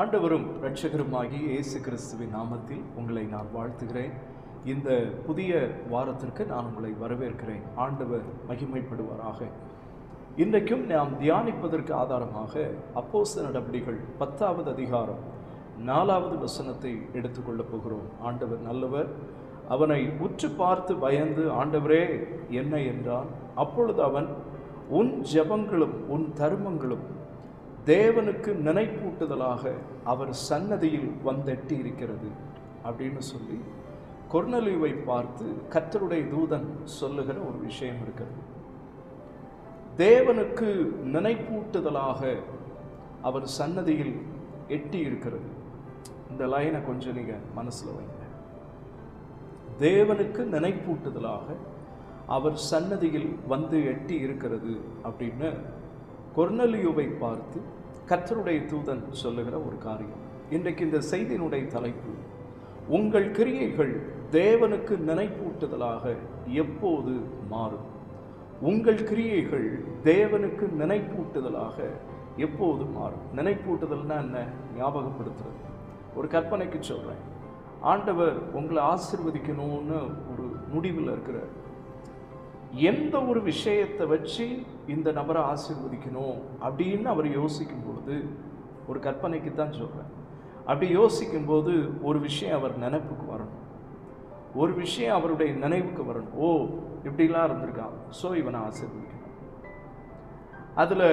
ஆண்டவரும் இரட்சகருமாகிய இயேசு கிறிஸ்துவின் நாமத்தில் உங்களை நான் வாழ்த்துகிறேன். இந்த புதிய வாரத்திற்கு நான் உங்களை வரவேற்கிறேன். ஆண்டவர் மகிமைப்படுவாராக. இன்றைக்கும் நாம் தியானிப்பதற்கு ஆதாரமாக அப்போச நடவடிக்கைகள் பத்தாவது அதிகாரம் நாலாவது வசனத்தை எடுத்துக்கொள்ளப் போகிறோம். ஆண்டவர் நல்லவர். அவனை உற்று பார்த்து பயந்து ஆண்டவரே என்ன என்றான்? அப்பொழுது அவன் உன் ஜெபங்களும் உன் தருமங்களும் தேவனுக்கு நினைப்பூட்டுதலாக அவர் சன்னதியில் வந்தெட்டி இருக்கிறது அப்படின்னு சொல்லி கொர்னலியுவை பார்த்து கத்தருடைய தூதன் சொல்லுகிற ஒரு விஷயம் இருக்கிறது. தேவனுக்கு நினைப்பூட்டுதலாக அவர் சன்னதியில் எட்டி இருக்கிறது இந்த லைனை கொஞ்சம் நீங்கள் மனசில் வைங்க. தேவனுக்கு நினைப்பூட்டுதலாக அவர் சன்னதியில் வந்து எட்டி இருக்கிறது அப்படின்னு கொர்னலியுவை பார்த்து கர்த்தருடைய தூதன் சொல்லுகிற ஒரு காரியம். இன்றைக்கு இந்த செய்தியினுடைய தலைப்பு உங்கள் கிரியைகள் தேவனுக்கு நினைப்பூட்டுதலாக எப்போது மாறும்? உங்கள் கிரியைகள் தேவனுக்கு நினைப்பூட்டுதலாக எப்போது மாறும்? நினைப்பூட்டுதல்னா என்ன? ஞாபகப்படுத்துறது. ஒரு கற்பனைக்கு சொல்கிறேன் ஆண்டவர் உங்களை ஆசிர்வதிக்கணும்னு ஒரு முடிவில் இருக்கிறார். எந்த ஒரு விஷயத்தை வச்சு இந்த நபரை ஆசீர்வதிக்கணும் அப்படின்னு அவர் யோசிக்கும் பொழுது ஒரு கற்பனைக்கு தான் சொல்கிறேன் அப்படி யோசிக்கும் போது ஒரு விஷயம் அவர் நினைப்புக்கு வரணும். ஒரு விஷயம் அவருடைய நினைவுக்கு வரணும். ஓ இப்படிலாம் இருந்திருக்கான். ஸோ இவனை ஆசிர்வதிக்கணும். அதில்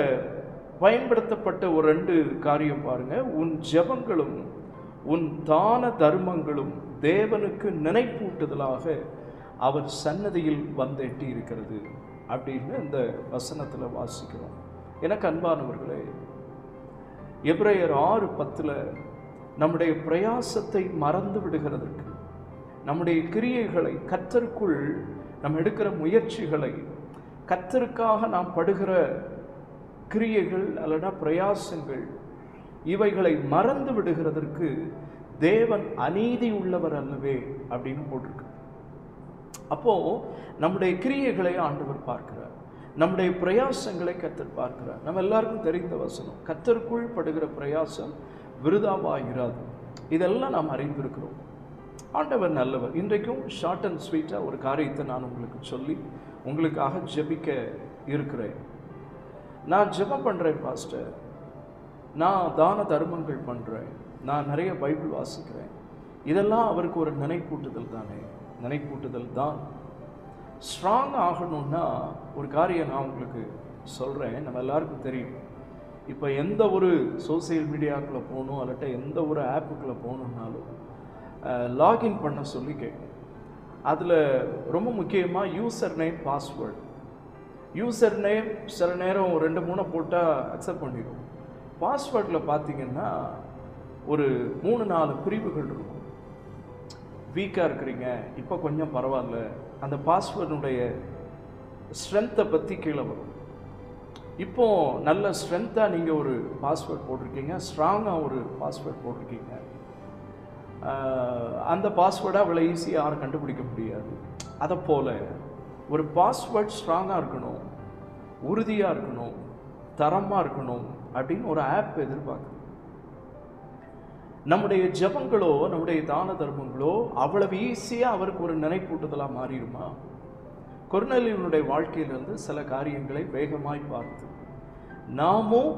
பயன்படுத்தப்பட்ட ஒரு ரெண்டு காரியம் பாருங்க. உன் ஜெபங்களும் உன் தான தர்மங்களும் தேவனுக்கு நினைப்பூட்டுதலாக அவர் சன்னதியில் வந்து எட்டி இருக்கிறது அப்படின்னு இந்த வசனத்தில் வாசிக்கிறோம். எனக்கு அன்பானவர்களே எப்ரேயர் ஆறு பத்தில் நம்முடைய பிரயாசத்தை மறந்து விடுகிறதற்கு நம்முடைய கிரியைகளை கத்தருக்குள் நம்ம எடுக்கிற முயற்சிகளை கத்தருக்காக நாம் படுகிற கிரியைகள் அல்லனா பிரயாசங்கள் இவைகளை மறந்து விடுகிறதற்கு தேவன் அநீதி உள்ளவர் அல்லவே அப்படின்னு போட்டிருக்கு. அப்போது நம்முடைய கிரியைகளை ஆண்டவர் பார்க்கிறார். நம்முடைய பிரயாசங்களை கத்தர் பார்க்கிறார். நம்ம எல்லாருக்கும் தெரிந்த வசனம் கத்தருக்குள் படுகிற பிரயாசம் விருதாவாகிறாது இதெல்லாம் நாம் அறிந்திருக்கிறோம். ஆண்டவர் நல்லவர். இன்றைக்கும் ஷார்ட் அண்ட் ஸ்வீட்டாக ஒரு காரியத்தை நான் உங்களுக்கு சொல்லி உங்களுக்காக ஜெபிக்க இருக்கிறேன். நான் ஜெபம் பண்ணுறேன் பாஸ்டர் நான் தான தர்மங்கள் பண்ணுறேன் நான் நிறைய பைபிள் வாசிக்கிறேன். இதெல்லாம் அவருக்கு ஒரு நினைப்பூட்டுதல் தானே. நினைப்பூட்டுதல் தான் ஸ்ட்ராங் ஆகணும்னா ஒரு காரியம் நான் உங்களுக்கு சொல்கிறேன் நம்ம எல்லாருக்கும் தெரியும். இப்போ எந்த ஒரு சோசியல் மீடியாக்குள்ளே போகணும் அல்லட்ட எந்த ஒரு ஆப்புக்குள்ளே போகணுன்னாலும் லாகின் பண்ண சொல்லி கேட்கும். அதில் ரொம்ப முக்கியமாக user name password user name சில நேரம் ரெண்டு மூணு போட்டால் அக்செப்ட் பண்ணிடும் பாஸ்வேர்டில் பார்த்தீங்கன்னா ஒரு மூணு நாலு பிரிவுகள் இருக்கும். வீக்காக இருக்கிறீங்க இப்போ கொஞ்சம் பரவாயில்ல. அந்த பாஸ்வேர்டுடைய ஸ்ட்ரென்த்தை பற்றி கீழே வரும். இப்போ நல்ல ஸ்ட்ரென்த்தாக நீங்கள் ஒரு பாஸ்வேர்ட் போட்டிருக்கீங்க ஸ்ட்ராங்காக ஒரு பாஸ்வேர்ட் போட்டிருக்கீங்க. அந்த பாஸ்வேர்டை அவ்வளோ ஈஸியாக யாரும் கண்டுபிடிக்க முடியாது. அதை போல் ஒரு பாஸ்வேர்ட் ஸ்ட்ராங்காக இருக்கணும் உறுதியாக இருக்கணும் தரமாக இருக்கணும் அப்படின்னு ஒரு ஆப் எதிர்பார்க்குது. நம்முடைய ஜபங்களோ நம்முடைய தான தர்மங்களோ அவ்வளவு ஈஸியாக அவருக்கு ஒரு நினைப்பூட்டுதலாக மாறிடுமா? கொர்னலியனுடைய வாழ்க்கையிலிருந்து சில காரியங்களை வேகமாய் பார்த்து நாமும்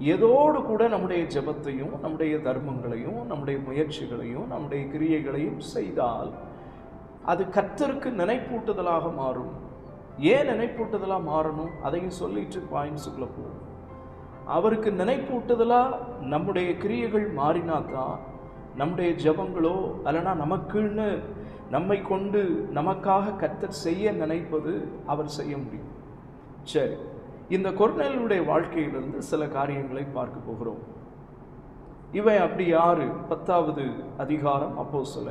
எதோடு கூட நம்முடைய ஜபத்தையும் நம்முடைய தர்மங்களையும் நம்முடைய முயற்சிகளையும் நம்முடைய கிரியைகளையும் செய்தால் அது கத்தருக்கு நினைப்பூட்டுதலாக மாறும். ஏன் நினைப்பூட்டுதலாக மாறணும்? அதையும் சொல்லிட்டு பாயிண்ட்ஸுக்குள்ளே போகும். அவருக்கு நினைப்பூட்டுதலாக நம்முடைய கிரியைகள் மாறினா தான் நம்முடைய ஜபங்களோ அல்லனா நமக்குன்னு நம்மை கொண்டு நமக்காக கத்தர் செய்ய நினைப்பது அவர் செய்ய முடியும். சரி இந்த கொர்னலுடைய வாழ்க்கையிலிருந்து சில காரியங்களை பார்க்க போகிறோம். இவன் அப்படி யாரு பத்தாவது அதிகாரம் அப்போ சில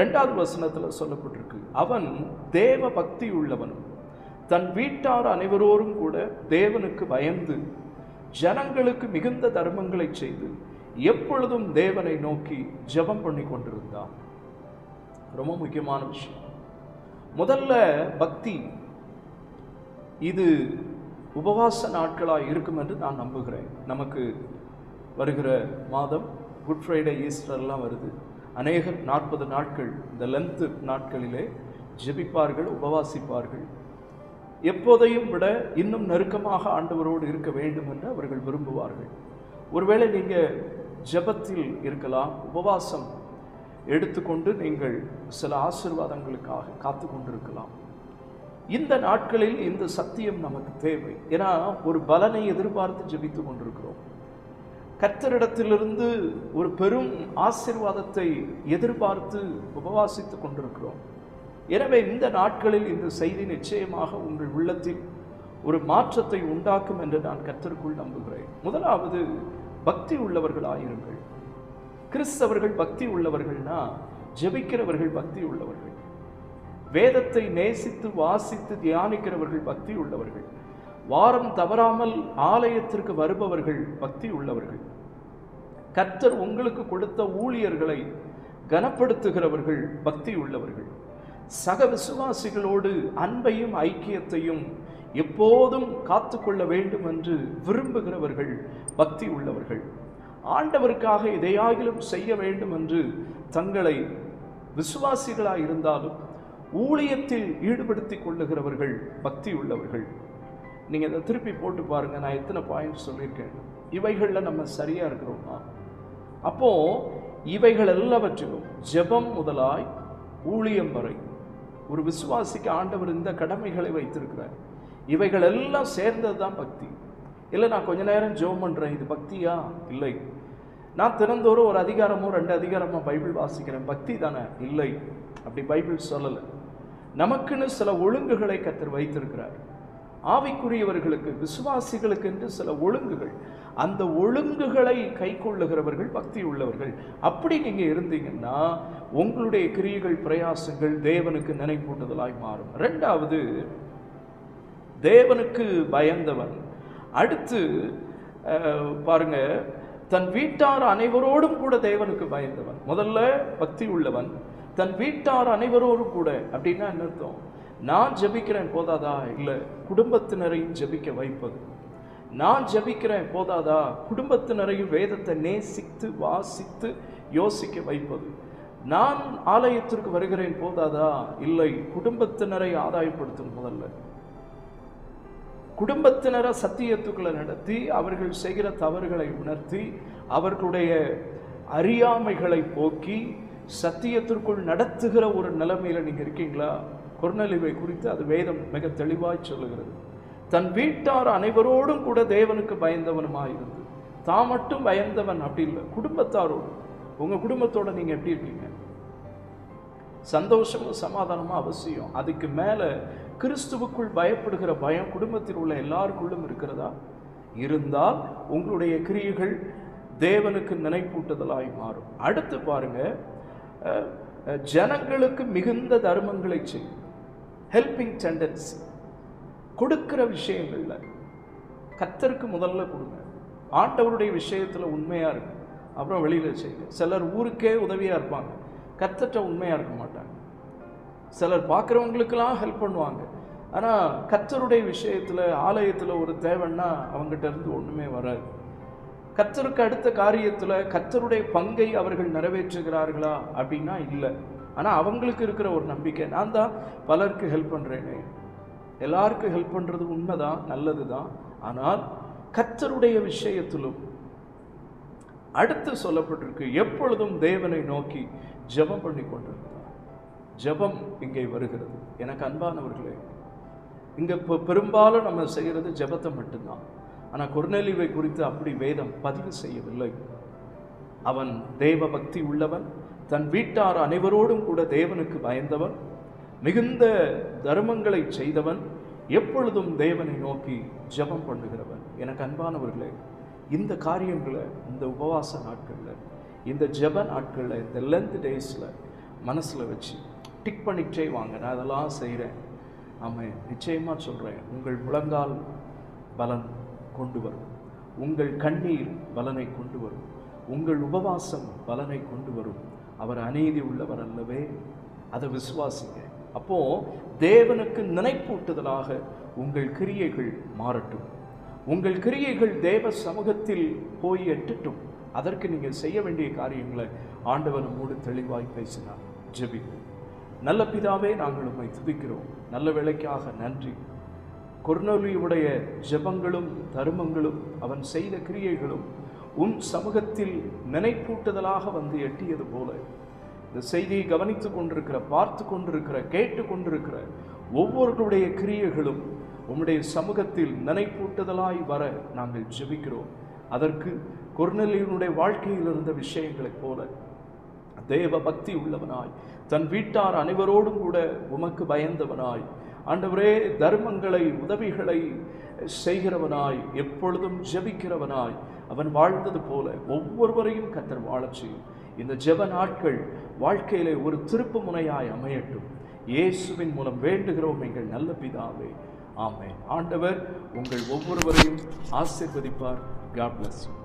ரெண்டாவது வசனத்தில் சொல்லப்பட்டிருக்கு. அவன் தேவ பக்தி உள்ளவனும் தன் வீட்டார் அனைவரோரும் கூட தேவனுக்கு பயந்து ஜனங்களுக்கு மிகுந்த தர்மங்களை செய்து எப்பொழுதும் தேவனை நோக்கி ஜெபம் பண்ணி கொண்டிருந்தான். ரொம்ப முக்கியமான விஷயம். முதல்ல பக்தி. இது உபவாச நாட்களாக இருக்கும் என்று நான் நம்புகிறேன். நமக்கு வருகிற மாதம் குட் ஃப்ரைடே ஈஸ்டர்லாம் வருது. அநேகர் நாற்பது நாட்கள் இந்த லென்த்து நாட்களிலே ஜெபிப்பார்கள் உபவாசிப்பார்கள். எப்போதையும் விட இன்னும் நெருக்கமாக ஆண்டவரோடு இருக்க வேண்டும் என்று அவர்கள் விரும்புவார்கள். ஒருவேளை நீங்கள் ஜெபத்தில் இருக்கலாம் உபவாசம் எடுத்துக்கொண்டு நீங்கள் சில ஆசீர்வாதங்களுக்காக காத்து கொண்டிருக்கலாம். இந்த நாட்களில் இந்த சத்தியம் நமக்கு தேவை. ஏன்னா ஒரு பலனை எதிர்பார்த்து ஜபித்து கொண்டிருக்கிறோம். கர்த்தரிடத்திலிருந்து ஒரு பெரும் ஆசீர்வாதத்தை எதிர்பார்த்து உபவாசித்து கொண்டிருக்கிறோம். எனவே இந்த நாட்களில் இந்த செய்தி நிச்சயமாக உங்கள் உள்ளத்தில் ஒரு மாற்றத்தை உண்டாக்கும் என்று நான் கர்த்தருக்குள் நம்புகிறேன். முதலாவது பக்தி உள்ளவர்களாயிருங்கள். கிறிஸ்தவர்கள் பக்தி உள்ளவர்கள்னா ஜெபிக்கிறவர்கள் பக்தி உள்ளவர்கள். வேதத்தை நேசித்து வாசித்து தியானிக்கிறவர்கள் பக்தி உள்ளவர்கள். வாரம் தவறாமல் ஆலயத்திற்கு வருபவர்கள் பக்தி உள்ளவர்கள். கர்த்தர் உங்களுக்கு கொடுத்த ஊழியர்களை கனப்படுத்துகிறவர்கள் பக்தி உள்ளவர்கள். சக விசுவாசிகளோடு அன்பையும் ஐக்கியத்தையும் எப்போதும் காத்துக்கொள்ள வேண்டும் என்று விரும்புகிறவர்கள் பக்தி உள்ளவர்கள். ஆண்டவருக்காக எதையாகிலும் செய்ய வேண்டும் என்று தங்களை விசுவாசிகளாக இருந்தாலும் ஊழியத்தில் ஈடுபடுத்திக் கொள்ளுகிறவர்கள் பக்தி உள்ளவர்கள். நீங்கள் இதை திருப்பி போட்டு பாருங்கள் நான் எத்தனை பாயிண்ட் சொல்லியிருக்கேன். இவைகளில் நம்ம சரியாக இருக்கிறோமா? அப்போது இவைகள் எல்லாவற்றிலும் ஜெபம் முதலாய் ஊழியம் வரை ஒரு விசுவாசிக்கு ஆண்டவர் இந்த கடமைகளை வைத்திருக்கிறார். இவைகள் எல்லாம் சேர்ந்தது தான் பக்தி. இல்லை நான் கொஞ்ச நேரம் ஜெபம் பண்ணுறேன் இது பக்தியா? இல்லை. நான் தினந்தோறும் ஒரு அதிகாரமோ ரெண்டு அதிகாரமோ பைபிள் வாசிக்கிறேன் பக்தி தானே? இல்லை. அப்படி பைபிள் சொல்லலை. நமக்குன்னு சில ஒழுங்குகளை கத்தர் வைத்திருக்கிறார். ஆவிக்குரியவர்களுக்கு விசுவாசிகளுக்கு என்று சில ஒழுங்குகள். அந்த ஒழுங்குகளை கை கொள்ளுகிறவர்கள் பக்தி உள்ளவர்கள். அப்படி நீங்கள் இருந்தீங்கன்னா உங்களுடைய கிரியைகள் பிரயாசங்கள் தேவனுக்கு நினைப்பூட்டுதலாய் மாறும். ரெண்டாவது தேவனுக்கு பயந்தவன். அடுத்து பாருங்க தன் வீட்டார் அனைவரோடும் கூட தேவனுக்கு பயந்தவன். முதல்ல பக்தி உள்ளவன் தன் வீட்டார் அனைவரோடும் கூட. அப்படின்னா என்ன அர்த்தம்? நான் ஜெபிக்கிறேன் போதாதா? இல்லை குடும்பத்தினரையும் ஜெபிக்க வைப்பது. நான் ஜெபிக்கிறேன் போதாதா? குடும்பத்தினரையும் வேதத்தை நேசித்து வாசித்து யோசிக்க வைப்பது. நான் ஆலயத்திற்கு வருகிறேன் போதாதா? இல்லை குடும்பத்தினரை ஆதாயப்படுத்தும் முதல்ல. குடும்பத்தினரை சத்தியத்துக்களை நடத்தி அவர்கள் செய்கிற தவறுகளை உணர்த்தி அவர்களுடைய அறியாமைகளை போக்கி சத்தியத்திற்குள் நடத்துகிற ஒரு நிலைமையில நீங்கள் இருக்கீங்களா? கொர்நலிவை குறித்து அது வேதம் மிக தெளிவாய் சொல்லுகிறது. தன் வீட்டார் அனைவரோடும் கூட தேவனுக்கு பயந்தவனுமாயிருந்து தான் மட்டும் பயந்தவன் அப்படி இல்லை குடும்பத்தாரோடு. உங்க குடும்பத்தோட நீங்க எப்படி இருக்கீங்க? சந்தோஷமும் சமாதானமும் அவசியம். அதுக்கு மேல கிறிஸ்துவுக்குள் பயப்படுகிற பயம் குடும்பத்தில் உள்ள எல்லாருக்குள்ளும் இருக்கிறதா? இருந்தால் உங்களுடைய கிரியைகள் தேவனுக்கு நினைப்பூட்டுதலாய் மாறும். அடுத்து பாருங்க ஜனங்களுக்கு மிகுந்த தர்மங்களை செய்யும். ஹெல்பிங் டெண்டன்சி கொடுக்கிற விஷயங்களில் கத்தருக்கு முதல்ல கொடுங்க. ஆண்டவருடைய விஷயத்தில் உண்மையாக இருக்கு அப்புறம் வெளியில் செய்யுங்க. சிலர் ஊருக்கே உதவியாக இருப்பாங்க. கத்தட்ட உண்மையாக இருக்க மாட்டாங்க. சிலர் பார்க்குறவங்களுக்கெல்லாம் ஹெல்ப் பண்ணுவாங்க. ஆனால் கத்தருடைய விஷயத்தில் ஆலயத்தில் ஒரு தேவைன்னா அவங்ககிட்ட இருந்து ஒன்றுமே வராது. கத்தருக்கு அடுத்த காரியத்தில் கத்தருடைய பங்கை அவர்கள் நிறைவேற்றுகிறார்களா அப்படின்னா இல்லை. ஆனால் அவங்களுக்கு இருக்கிற ஒரு நம்பிக்கை நான் தான் பலருக்கு ஹெல்ப் பண்ணுறேனே எல்லாருக்கும் ஹெல்ப் பண்ணுறது உண்மை தான் நல்லது தான் ஆனால் கத்தருடைய விஷயத்திலும் அடுத்து சொல்லப்பட்டிருக்கு எப்பொழுதும் தேவனை நோக்கி ஜெபம் பண்ணி கொண்டிருந்தார் ஜெபம் இங்கே வருகிறது. எனக்கு அன்பானவர்களே இங்கே இப்போ பெரும்பாலும் நம்ம செய்கிறது ஜெபத்தை மட்டும்தான். ஆனால் குர்நெலிவை குறித்து அப்படி வேதம் பதிவு செய்யவில்லை. அவன் தேவ பக்தி உள்ளவன் தன் வீட்டார் அனைவரோடும் கூட தேவனுக்கு பயந்தவன் மிகுந்த தர்மங்களை செய்தவன் எப்பொழுதும் தேவனை நோக்கி ஜெபம் பண்ணுகிறவன். எனக்கு அன்பானவர்களே இந்த காரியங்களை இந்த உபவாச நாட்களில் இந்த ஜப நாட்களில் இந்த லென்த் டேஸில் மனசில் வச்சு டிக் பண்ணிக்கிட்டே வாங்க. நான் அதெல்லாம் செய்கிறேன் ஆமாம் நிச்சயமாக சொல்கிறேன் உங்கள் முழங்கால் பலன் கொண்டு வரும். உங்கள் கண்ணீர் பலனை கொண்டு வரும். உங்கள் உபவாசம் பலனை கொண்டு வரும். அவர் அநீதி உள்ளவர் அல்லவே. அதை விசுவாசிங்க. அப்போ தேவனுக்கு நினைப்பூட்டுதலாக உங்கள் கிரியைகள் மாறட்டும். உங்கள் கிரியைகள் தேவ சமூகத்தில் போய் எட்டட்டும். அதற்கு நீங்கள் செய்ய வேண்டிய காரியங்களை ஆண்டவர் நம்மோடு தெளிவாய் பேசினார். ஜெபிப்போம். நல்ல பிதாவே நாங்கள் உண்மை துதிக்கிறோம். நல்ல வேலைக்காக நன்றி. கொர்னொலியுடைய ஜெபங்களும் தருமங்களும் அவன் செய்த கிரியைகளும் உன் சமூகத்தில் நினைப்பூட்டுதலாக வந்து எட்டியது போல. இந்த செய்தியை கவனித்து கொண்டிருக்கிற பார்த்து கொண்டிருக்கிற கேட்டு கொண்டிருக்கிற ஒவ்வொருவருடைய கிரியைகளும் உம்முடைய சமூகத்தில் நினைப்பூட்டுதலாய் வர நாங்கள் ஜெபிக்கிறோம். அதற்கு கொர்நலியனுடைய வாழ்க்கையில் இருந்த விஷயங்களைப் போல தேவ பக்தி உள்ளவனாய் தன் வீட்டார் அனைவரோடும் கூட உமக்கு பயந்தவனாய் ஆண்டவரே தர்மங்களை உதவிகளை செய்கிறவனாய் எப்பொழுதும் ஜெபிக்கிறவனாய் அவன் வாழ்ந்தது போல ஒவ்வொருவரையும் கத்தர் வாழச் செய்யும். இந்த ஜெப நாட்கள் வாழ்க்கையிலே ஒரு திருப்பு முனையாய் அமையட்டும். இயேசுவின் மூலம் வேண்டுகிறோம் எங்கள் நல்ல பிதாவே. ஆமே ஆண்டவர் உங்கள் ஒவ்வொருவரையும் ஆசிர்வதிப்பார். God bless you